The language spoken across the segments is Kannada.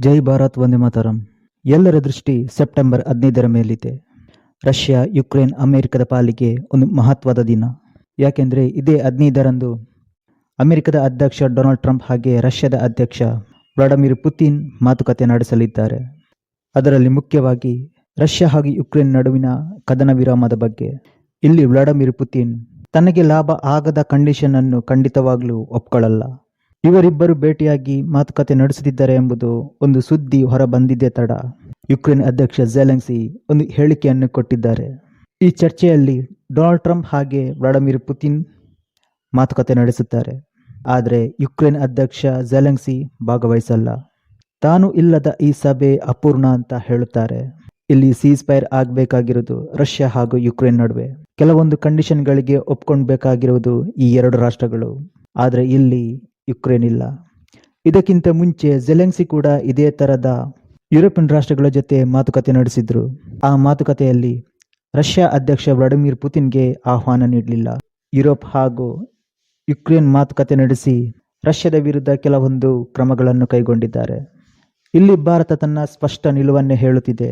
ಜೈ ಭಾರತ್, ವಂದೇ ಮಾತರಂ. ಎಲ್ಲರ ದೃಷ್ಟಿ ಸೆಪ್ಟೆಂಬರ್ ಹದಿನೈದರ ಮೇಲಿದೆ. ರಷ್ಯಾ, ಯುಕ್ರೇನ್, ಅಮೆರಿಕದ ಪಾಲಿಗೆ ಒಂದು ಮಹತ್ವದ ದಿನ. ಯಾಕೆಂದರೆ ಇದೇ ಹದಿನೈದರಂದು ಅಮೆರಿಕದ ಅಧ್ಯಕ್ಷ ಡೊನಾಲ್ಡ್ ಟ್ರಂಪ್ ಹಾಗೆ ರಷ್ಯಾದ ಅಧ್ಯಕ್ಷ ವ್ಲಾಡಿಮಿರ್ ಪುತಿನ್ ಮಾತುಕತೆ ನಡೆಸಲಿದ್ದಾರೆ. ಅದರಲ್ಲಿ ಮುಖ್ಯವಾಗಿ ರಷ್ಯಾ ಹಾಗೂ ಯುಕ್ರೇನ್ ನಡುವಿನ ಕದನ ವಿರಾಮದ ಬಗ್ಗೆ. ಇಲ್ಲಿ ವ್ಲಾಡಿಮಿರ್ ಪುತಿನ್ ತನಗೆ ಲಾಭ ಆಗದ ಕಂಡೀಷನ್ ಅನ್ನು ಖಂಡಿತವಾಗಲೂ ಒಪ್ಕೊಳ್ಳಲ್ಲ. ಇವರಿಬ್ಬರು ಭೇಟಿಯಾಗಿ ಮಾತುಕತೆ ನಡೆಸುತ್ತಿದ್ದಾರೆ ಎಂಬುದು ಒಂದು ಸುದ್ದಿ ಹೊರ ಬಂದಿದ್ದೇ ತಡ. ಯುಕ್ರೇನ್ ಅಧ್ಯಕ್ಷ ಜೆಲೆನ್ಸಿ ಒಂದು ಹೇಳಿಕೆಯನ್ನು ಕೊಟ್ಟಿದ್ದಾರೆ. ಈ ಚರ್ಚೆಯಲ್ಲಿ ಡೊನಾಲ್ಡ್ ಟ್ರಂಪ್ ಹಾಗೆ ವ್ಲಾಡಿಮಿರ್ ಪುತಿನ್ ಮಾತುಕತೆ ನಡೆಸುತ್ತಾರೆ. ಆದರೆ ಯುಕ್ರೇನ್ ಅಧ್ಯಕ್ಷ ಜೆಲೆನ್ಸಿ ಭಾಗವಹಿಸಲ್ಲ. ತಾನು ಇಲ್ಲದ ಈ ಸಭೆ ಅಪೂರ್ಣ ಅಂತ ಹೇಳುತ್ತಾರೆ. ಇಲ್ಲಿ ಸೀಸ್ ಫೈರ್ ಆಗಬೇಕಾಗಿರುವುದು ರಷ್ಯಾ ಹಾಗೂ ಯುಕ್ರೇನ್ ನಡುವೆ. ಕೆಲವೊಂದು ಕಂಡೀಷನ್ಗಳಿಗೆ ಒಪ್ಕೊಳ್ಬೇಕಾಗಿರುವುದು ಈ ಎರಡು ರಾಷ್ಟ್ರಗಳು. ಆದರೆ ಇಲ್ಲಿ ಯುಕ್ರೇನ್ ಇಲ್ಲ ಇದಕ್ಕಿಂತ ಮುಂಚೆ ಜೆಲೆನ್ಸಿ ಕೂಡ ಇದೇ ತರದ ಯುರೋಪಿಯನ್ ರಾಷ್ಟ್ರಗಳ ಜೊತೆ ಮಾತುಕತೆ ನಡೆಸಿದ್ರು. ಆ ಮಾತುಕತೆಯಲ್ಲಿ ರಷ್ಯಾ ಅಧ್ಯಕ್ಷ ವ್ಲಾಡಿಮಿರ್ ಪುತಿನ್ಗೆ ಆಹ್ವಾನ ನೀಡಲಿಲ್ಲ. ಯುರೋಪ್ ಹಾಗೂ ಯುಕ್ರೇನ್ ಮಾತುಕತೆ ನಡೆಸಿ ರಷ್ಯಾದ ವಿರುದ್ಧ ಕೆಲವೊಂದು ಕ್ರಮಗಳನ್ನು ಕೈಗೊಂಡಿದ್ದಾರೆ. ಇಲ್ಲಿ ಭಾರತ ತನ್ನ ಸ್ಪಷ್ಟ ನಿಲುವನ್ನೇ ಹೇಳುತ್ತಿದೆ.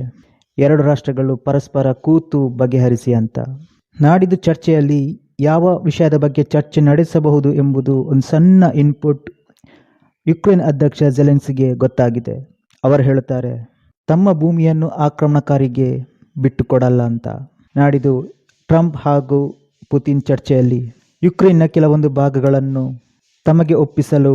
ಎರಡು ರಾಷ್ಟ್ರಗಳು ಪರಸ್ಪರ ಕೂತು ಬಗೆಹರಿಸಿ ಅಂತ. ನಾಡಿದ್ದು ಚರ್ಚೆಯಲ್ಲಿ ಯಾವ ವಿಷಯದ ಬಗ್ಗೆ ಚರ್ಚೆ ನಡೆಸಬಹುದು ಎಂಬುದು ಒಂದು ಸಣ್ಣ ಇನ್ಪುಟ್ ಯುಕ್ರೇನ್ ಅಧ್ಯಕ್ಷ ಜೆಲೆನ್ಸಿಗೆ ಗೊತ್ತಾಗಿದೆ. ಅವರು ಹೇಳುತ್ತಾರೆ, ತಮ್ಮ ಭೂಮಿಯನ್ನು ಆಕ್ರಮಣಕಾರಿಗೆ ಬಿಟ್ಟುಕೊಡಲ್ಲ ಅಂತ. ನಾಡಿದು ಟ್ರಂಪ್ ಹಾಗೂ ಪುತಿನ್ ಚರ್ಚೆಯಲ್ಲಿ ಯುಕ್ರೇನ್ನ ಕೆಲವೊಂದು ಭಾಗಗಳನ್ನು ತಮಗೆ ಒಪ್ಪಿಸಲು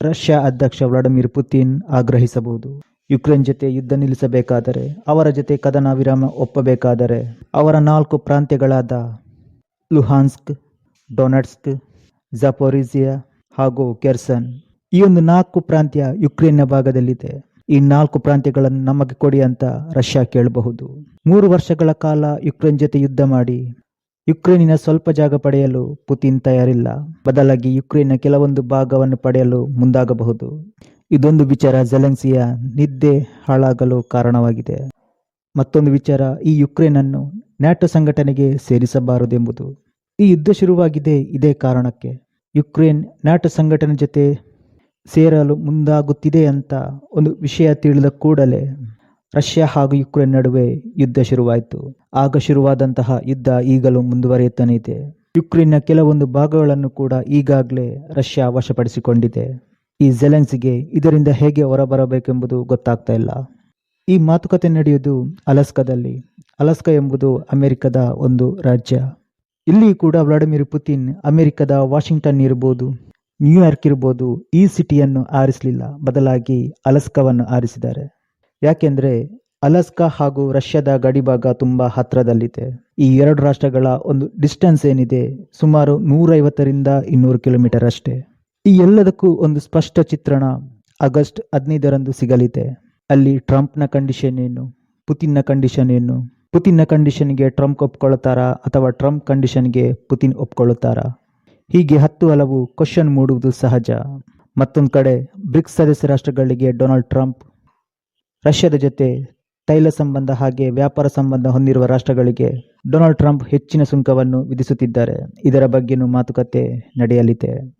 ರಷ್ಯಾ ಅಧ್ಯಕ್ಷ ವ್ಲಾಡಿಮಿರ್ ಪುತಿನ್ ಆಗ್ರಹಿಸಬಹುದು. ಯುಕ್ರೇನ್ ಜೊತೆ ಯುದ್ಧ ನಿಲ್ಲಿಸಬೇಕಾದರೆ, ಅವರ ಜೊತೆ ಕದನ ವಿರಾಮ ಒಪ್ಪಬೇಕಾದರೆ, ಅವರ ನಾಲ್ಕು ಪ್ರಾಂತ್ಯಗಳಾದ ಲುಹಾನ್ಸ್ಕ್, ಡೊನಾಟ್ಸ್ಕ್ ಜಪೋರಿಜಿಯಾ ಹಾಗೂ ಕೆರ್ಸನ್. ಈ ಒಂದು ನಾಲ್ಕು ಪ್ರಾಂತ್ಯ ಯುಕ್ರೇನ್ನ ಭಾಗದಲ್ಲಿದೆ. ಈ ನಾಲ್ಕು ಪ್ರಾಂತ್ಯಗಳನ್ನು ನಮಗೆ ಕೊಡಿ ಅಂತ ರಷ್ಯಾ ಕೇಳಬಹುದು. ಮೂರು ವರ್ಷಗಳ ಕಾಲ ಯುಕ್ರೇನ್ ಜೊತೆ ಯುದ್ಧ ಮಾಡಿ ಯುಕ್ರೇನಿನ ಸ್ವಲ್ಪ ಜಾಗ ಪಡೆಯಲು ಪುತಿನ್ ತಯಾರಿಲ್ಲ. ಬದಲಾಗಿ ಯುಕ್ರೇನ್ನ ಕೆಲವೊಂದು ಭಾಗವನ್ನು ಪಡೆಯಲು ಮುಂದಾಗಬಹುದು. ಇದೊಂದು ವಿಚಾರ ಜೆಲೆನ್ಸಿಯ ನಿದ್ದೆ ಹಾಳಾಗಲು ಕಾರಣವಾಗಿದೆ. ಮತ್ತೊಂದು ವಿಚಾರ ಈ ಯುಕ್ರೇನ್ ಅನ್ನು ನ್ಯಾಟೋ ಸಂಘಟನೆಗೆ ಸೇರಿಸಬಾರದೆಂಬುದು ಈ ಯುದ್ಧ ಶುರುವಾಗಿದೆ ಇದೇ ಕಾರಣಕ್ಕೆ ಯುಕ್ರೇನ್ ನ್ಯಾಟೋ ಸಂಘಟನೆ ಜೊತೆ ಸೇರಲು ಮುಂದಾಗುತ್ತಿದೆ ಅಂತ ಒಂದು ವಿಷಯ ತಿಳಿದ ಕೂಡಲೇ ರಷ್ಯಾ ಹಾಗೂ ಯುಕ್ರೇನ್ ನಡುವೆ ಯುದ್ಧ ಶುರುವಾಯಿತು. ಆಗ ಶುರುವಾದಂತಹ ಯುದ್ಧ ಈಗಲೂ ಮುಂದುವರಿಯುತ್ತಾನೆ ಇದೆ. ಯುಕ್ರೇನ್ನ ಕೆಲವೊಂದು ಭಾಗಗಳನ್ನು ಕೂಡ ಈಗಾಗಲೇ ರಷ್ಯಾ ವಶಪಡಿಸಿಕೊಂಡಿದೆ. ಈ ಜೆಲೆನ್ಸ್ಗೆ ಇದರಿಂದ ಹೇಗೆ ಹೊರಬರಬೇಕೆಂಬುದು ಗೊತ್ತಾಗ್ತಾ ಇಲ್ಲ. ಈ ಮಾತುಕತೆ ನಡೆಯುವುದು ಅಲಸ್ಕಾದಲ್ಲಿ. ಅಲಸ್ಕಾ ಎಂಬುದು ಅಮೆರಿಕದ ಒಂದು ರಾಜ್ಯ. ಇಲ್ಲಿ ಕೂಡ ವ್ಲಾಡಿಮಿರ್ ಪುತಿನ್ ಅಮೆರಿಕದ ವಾಷಿಂಗ್ಟನ್ ಇರ್ಬೋದು, ನ್ಯೂಯಾರ್ಕ್ ಇರ್ಬೋದು ಈ ಸಿಟಿಯನ್ನು ಆರಿಸಲಿಲ್ಲ. ಬದಲಾಗಿ ಅಲಸ್ಕಾವನ್ನು ಆರಿಸಿದ್ದಾರೆ. ಯಾಕೆಂದರೆ ಅಲಸ್ಕಾ ಹಾಗೂ ರಷ್ಯಾದ ಗಡಿಭಾಗ ತುಂಬಾ ಹತ್ತಿರದಲ್ಲಿದೆ. ಈ ಎರಡು ರಾಷ್ಟ್ರಗಳ ಒಂದು ಡಿಸ್ಟೆನ್ಸ್ ಏನಿದೆ ಸುಮಾರು ನೂರೈವತ್ತರಿಂದ ಇನ್ನೂರು ಕಿಲೋಮೀಟರ್ ಅಷ್ಟೇ. ಈ ಎಲ್ಲದಕ್ಕೂ ಒಂದು ಸ್ಪಷ್ಟ ಚಿತ್ರಣ ಆಗಸ್ಟ್ ಹದಿನೈದರಂದು ಸಿಗಲಿದೆ. ಅಲ್ಲಿ ಟ್ರಂಪ್ನ ಕಂಡೀಷನ್ ಏನು? ಪುತಿನ್ನ ಕಂಡೀಷನ್ ಏನು? ಪುತಿನ್ನ ಕಂಡೀಷನ್ಗೆ ಟ್ರಂಪ್ ಒಪ್ಕೊಳ್ಳುತ್ತಾರಾ ಅಥವಾ ಟ್ರಂಪ್ ಕಂಡೀಷನ್ಗೆ ಪುತಿನ್ ಒಪ್ಕೊಳ್ಳುತ್ತಾರಾ ಹೀಗೆ ಹತ್ತು ಹಲವು ಕ್ವಶನ್ ಮೂಡುವುದು ಸಹಜ. ಮತ್ತೊಂದು ಕಡೆ, ಬ್ರಿಕ್ಸ್ ಸದಸ್ಯ ರಾಷ್ಟ್ರಗಳಿಗೆ ಡೊನಾಲ್ಡ್ ಟ್ರಂಪ್ ರಷ್ಯಾದ ಜೊತೆ ತೈಲ ಸಂಬಂಧ ಹಾಗೆ ವ್ಯಾಪಾರ ಸಂಬಂಧ ಹೊಂದಿರುವ ರಾಷ್ಟ್ರಗಳಿಗೆ ಡೊನಾಲ್ಡ್ ಟ್ರಂಪ್ ಹೆಚ್ಚಿನ ಸುಂಕವನ್ನು ವಿಧಿಸುತ್ತಿದ್ದಾರೆ. ಇದರ ಬಗ್ಗೆನೂ ಮಾತುಕತೆ ನಡೆಯಲಿದೆ.